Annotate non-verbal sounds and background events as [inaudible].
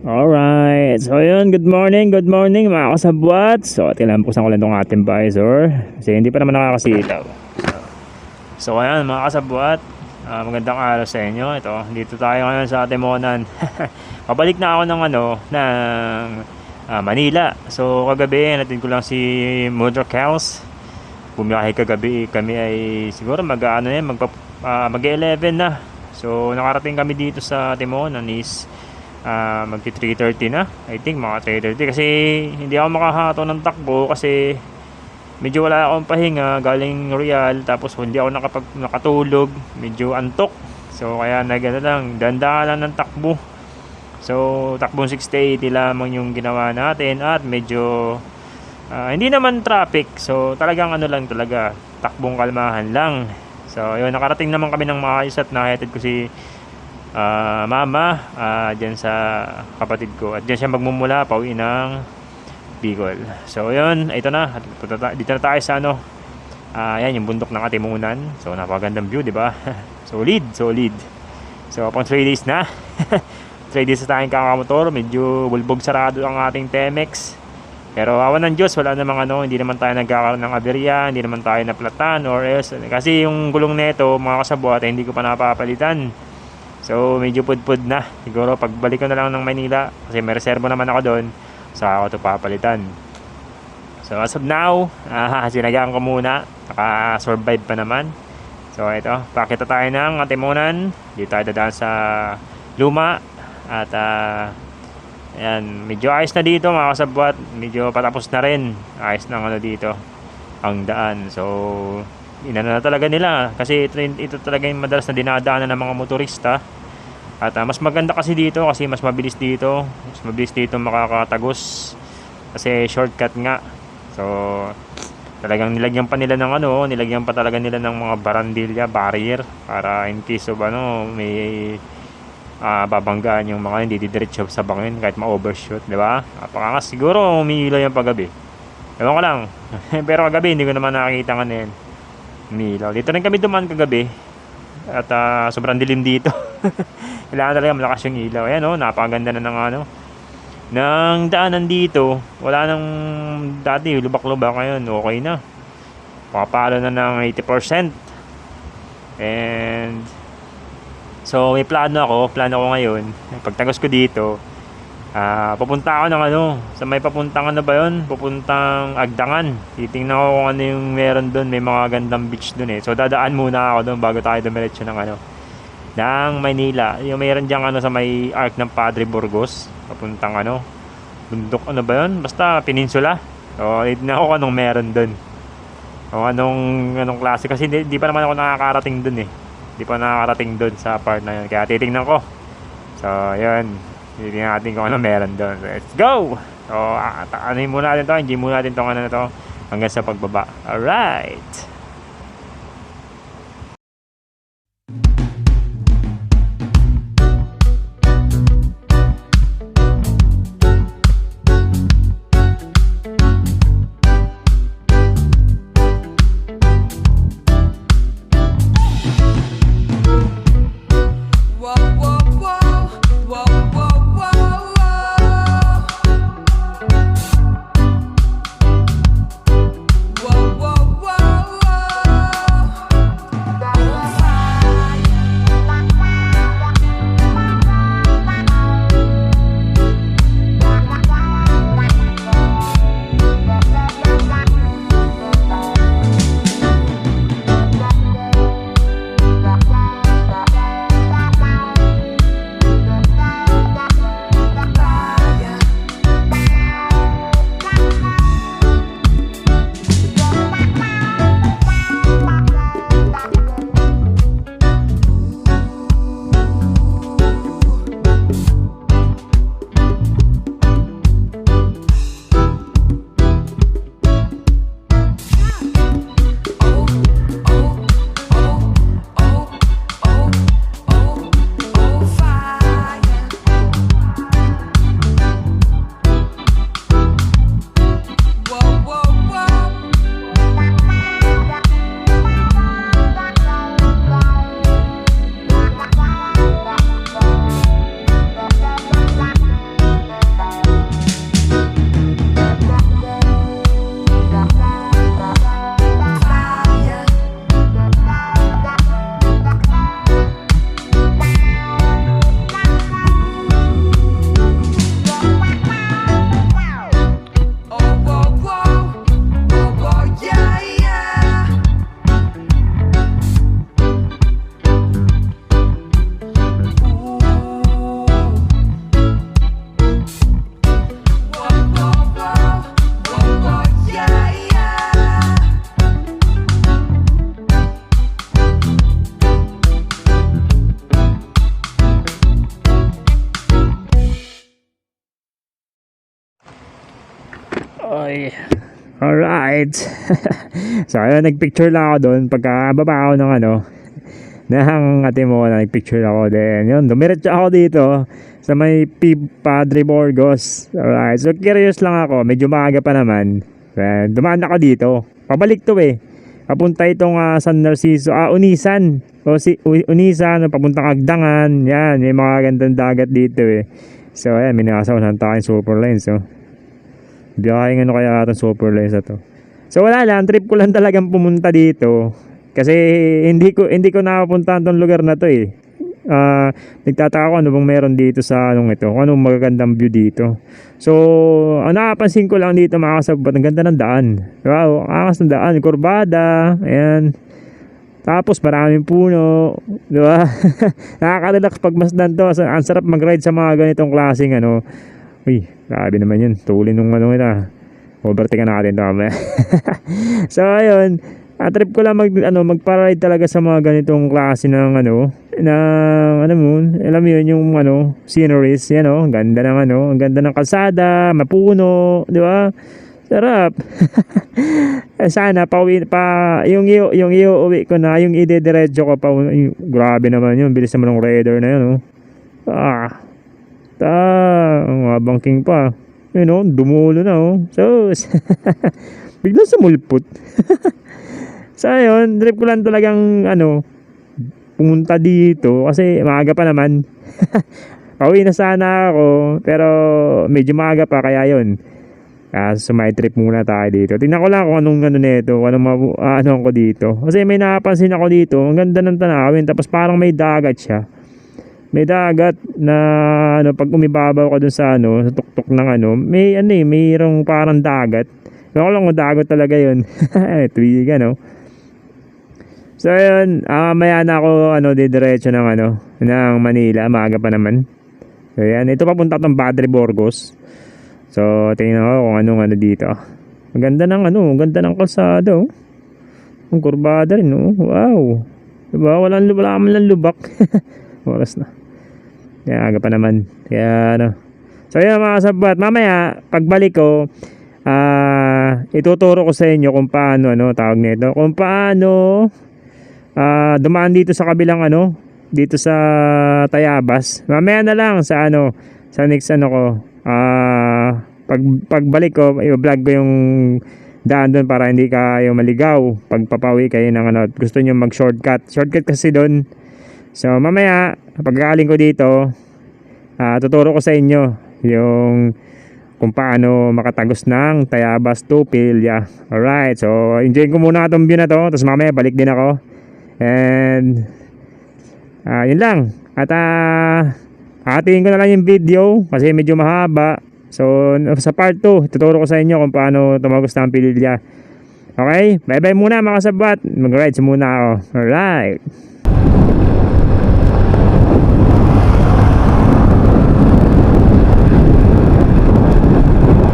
Alright, so yun, good morning, good morning mga kasabwat. So, tinampusan ko lang itong ating visor kasi hindi pa naman nakakasilaw. So, ayan mga kasabwat, ah, magandang araw sa inyo. Ito, dito tayo ngayon sa Timonan. [laughs] Pabalik na ako ng ano, ng ah, Manila. So, kagabi, natin ko lang si Mother Cows. Bumiyahe kagabi, kami ay siguro mag ano yan, magpa, ah, mag-11 na. So, nakarating kami dito sa Timonan is Ah, magti 3.30 na. I think mga 3.30 kasi hindi ako makahato ng takbo kasi medyo wala akong pahinga. Galing Real tapos hindi ako nakapag, nakatulog. Medyo antok. So kaya nagano lang danda lang ng takbo. So takbong 680 lamang yung ginawa natin. At medyo ah, hindi naman traffic. So talagang ano lang talaga takbong kalmahan lang. So yun nakarating naman kami ng maayos at nahatid ko si ah, mama ah, dyan sa kapatid ko. At dyan siya magmumula pauwi ng Bicol. So yun ito na. At dito na tayo sa ano ah, yan yung bundok ng Atimunan so napakagandang view di ba? [laughs] Solid solid. So pang 3 days na. [laughs] 3 days na tayong kakamotor. Medyo bulbog sarado ang ating Temex pero awan ng Diyos, wala namang ano, hindi naman tayo nagkakaroon ng aberya, hindi naman tayo naplatan or else. Kasi yung gulong neto, mga kasabuat, hindi ko pa napapalitan. So medyo pudpud na. Siguro pagbalik ko na lang ng Manila kasi may reservo naman ako doon sa ako ito papalitan. So as of now, ah, sinagaan ko muna. Naka-survive pa naman. So ito, pakita tayo ng Atimunan. Dito tayo dadaan sa Luma. At ah, ayan, medyo ayos na dito mga kasabwat. Medyo patapos na rin. Ayos na ano dito. Ang daan. So inano na talaga nila kasi ito, ito talaga yung madalas na dinadaanan ng mga motorista. At ah, mas maganda kasi dito kasi mas mabilis dito mas mabilis dito makakatagos kasi shortcut nga. So talagang nilagyan pa nila ng ano nilagyan pa talaga nila ng mga barandilya barrier para in case of ano may ah, babanggaan yung mga hindi didiretso sa bangin kahit ma-overshoot di ba? Napakangas siguro umiilaw yung paggabi. Ewan ko lang. [laughs] Pero kagabi hindi ko naman nakakita nga yan umiilaw. Dito rin kami dumaan kagabi. At ah, sobrang dilim dito. [laughs] Kailangan talaga malakas yung ilaw. Ayan oh, napakaganda na ng ano. Ng daanan dito. Wala nang dati lubak-lubak ngayon. Okay na. Papalo na ng 80%. And So may plano ako, plano ko ngayon. Pagtagos ko dito, ah pupunta ako ng ano, sa may papuntang ano ba 'yon? Pupuntang Agdangan. Titingnan ko kung ano yung meron doon, may mga gandang beach doon eh. So dadaan muna ako doon bago tayo dumiretso ng ano ng Maynila. Yung meron diyan ano sa may Arc ng Padre Burgos, papuntang ano, bundok ano ba 'yon? Basta peninsula. So titingnan ko anong meron doon. O anong anong klase kasi di, di pa naman ako nakakarating doon eh. Di pa nakakarating doon sa part na yun. Kaya titingnan ko. So, yun. Titingnan natin kung ano meron doon. Let's go! So, ano muna natin to? Hindi muna natin tong ano na to hanggang sa pagbaba. Alright! Ay. Alright. [laughs] so, ayun, nagpicture lang ako doon. Pagka baba ako ng ano, ng ate mo na nagpicture ako din. Yun, dumiretso ako dito sa may P. Padre Borgos. Alright. So, curious lang ako. Medyo maaga pa naman. Ayan, dumaan ako dito. Pabalik to eh. Papunta itong ah, San Narciso. Ah, Unisan. O si Unisan, papuntang Agdangan. Yan, may mga gandang dagat dito eh. So, ayan, may nakasaunan tayong super lines. So, Biyaheng ano kaya itong super lens na to. So wala lang, trip ko lang talagang pumunta dito. Kasi hindi ko hindi ko napapuntahan tong lugar na to eh. Ah, nagtataka ko ano bang meron dito sa anong ito, kung anong magagandang view dito. So, ang nakapansin ko lang dito mga kasabot, ang ganda ng daan. Wow, ang angas ng daan, kurbada, ayan. Tapos maraming puno, di ba? [laughs] Nakaka-relax pag masdan to. Ang sarap mag-ride sa mga ganitong klaseng ano. Uy, grabe naman yun. Tulin nung ano nila. Overtake natin to mamaya. [laughs] so, ayun. Ah, trip ko lang mag, ano, magpa-ride talaga sa mga ganitong klase ng ano, ng, ano mo, alam mo yun, yung ano, sceneries, yan o, ang ganda ng ano, ang ganda ng kalsada, mapuno, di ba? Sarap. [laughs] Eh, Sana pauwi pa yung iyo yung iyo uwi ko na yung ide-diretso ko pa yung, grabe naman yun bilis naman ng raider na yun oh. Ah. Ta, ang habang king pa. Yun oh, dumulo na oh. So, [laughs] biglang sumulpot. [laughs] so, ayun, trip ko lang talagang ano, pumunta dito kasi maaga pa naman. [laughs] Pauwi na sana ako, pero medyo maaga pa kaya yun. Ah, so may trip muna tayo dito. Tingnan ko lang kung anong ano nito, anong ah, ano ko dito. Kasi may napansin ako dito, ang ganda ng tanawin, tapos parang may dagat siya. May dagat na ano pag umibabaw ka dun sa ano, sa tuktok ng ano, may ano eh, mayroong parang dagat. Ewan ko lang kung dagat talaga yun. [laughs] Tuwigan, no? So, ayun, ah, maya na ako, ano, didiretso ng, ano, ng Manila, maaga pa naman. So, yan, ito papunta tong Padre Borgos. So, tingnan ko kung anong ano dito. Ang ganda ng ano, ang ganda ng kalsada, oh. Ang kurbada rin, oh. Wow. Diba? Walang, wala man lang lubak. [laughs] Oras na. Kaya aga pa naman. Kaya ano. So, yun mga sabat. Mamaya, pagbalik ko, ah, ituturo ko sa inyo kung paano, ano, tawag nito. Kung paano, ah, dumaan dito sa kabilang, ano, dito sa Tayabas. Mamaya na lang sa, ano, sa next, ano ko, ah, pag, pagbalik ko, i-vlog ko yung daan doon para hindi kayo maligaw pag papawi kayo ng ano, gusto nyo mag shortcut. Shortcut kasi doon. So mamaya, pagkakaling ko dito, ah, tuturo ko sa inyo yung kung paano makatagos ng Tayabas to Pilya. Alright, so enjoy ko muna itong view na to, tapos mamaya balik din ako. And, ah, yun lang. At ah, hatiin ko na lang yung video kasi medyo mahaba. So, sa part 2, tuturo ko sa inyo kung paano tumagos ng pililya. Okay? Bye-bye muna mga sabat. Mag-rides muna ako. Alright.